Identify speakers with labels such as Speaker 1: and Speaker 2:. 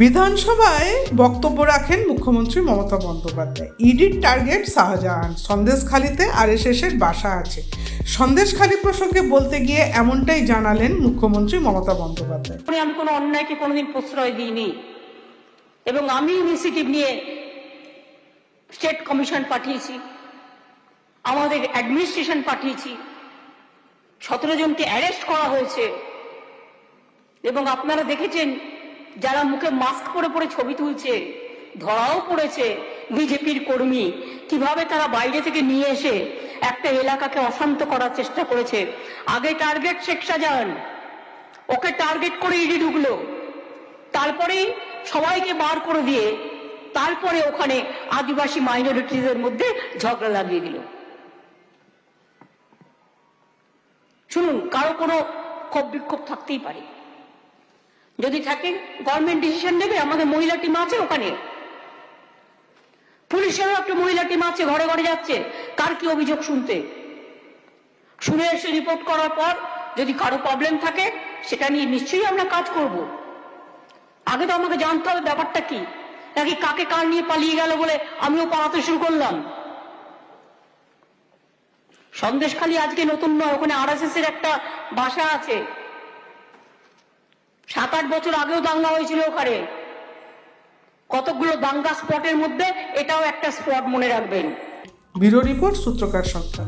Speaker 1: বিধানসভায় বক্তব্য রাখেন মুখ্যমন্ত্রী মমতা বন্দ্যোপাধ্যায়। ইডির টার্গেট শাহজাহান। সন্দেশখালিতে আরএসএসের বাসা আছে। সন্দেশখালি প্রসঙ্গে বলতে গিয়ে এমনটাই জানালেন মুখ্যমন্ত্রী মমতা বন্দ্যোপাধ্যায়।
Speaker 2: আমি কোনো অন্যায়কে কোনোদিন প্রশ্রয় দিইনি। এবং আমি ইনিশিয়েটিভ নিয়ে স্টেট কমিশন পাঠিয়েছি। আমাদের অ্যাডমিনিস্ট্রেশন পাঠিয়েছি। সতেরো জনকে অ্যারেস্ট করা হয়েছে। এবং আপনারা দেখেছেন যারা মুখে মাস্ক পরে পরে ছবি তুলছে, ধরাও পড়েছে বিজেপির কর্মী, কীভাবে তারা বাইরে থেকে নিয়ে এসে একটা এলাকাকে অশান্ত করার চেষ্টা করেছে? আগে টার্গেট শেখ শাহজাহান, ওকে টার্গেট করে ইডি ঢুকলো। তারপরেই সবাইকে বার করে দিয়ে তারপরে ওখানে আদিবাসী মাইনরিটিদের মধ্যে ঝগড়া লাগিয়ে দিল। শুনুন, কারও কোনো ক্ষোভ বিক্ষোভ থাকতেই পারে। যদি থাকে গভর্নমেন্ট ডিসিশন নেবে আমাদের মহিলা টিম আছে ওখানে। পুলিশেরও একটা মহিলা টিম আছে, ঘরে ঘরে যাচ্ছে। কার কি অভিযোগ শুনতে? শুনে এসে রিপোর্ট করার পর যদি কারও প্রবলেম থাকে, সেটা নিয়ে নিশ্চয়ই আমরা কাজ করব। আগে তো আমাকে জানতে হবে ব্যাপারটা কি? নাকি কাকে কার নিয়ে পালিয়ে গেল বলে আমিও পালাতে শুরু করলাম? সন্দেশখালী আজকে নতুন নয়, ওখানে আরএসএস এর একটা বাসা আছে। সাত আট বছর আগেও দাঙ্গা হয়েছিল ওখানে। কতগুলো দাঙ্গা স্পটের মধ্যে এটাও একটা স্পট মনে রাখবেন।
Speaker 1: ব্যুরো রিপোর্ট সূত্রকার সংখ্যা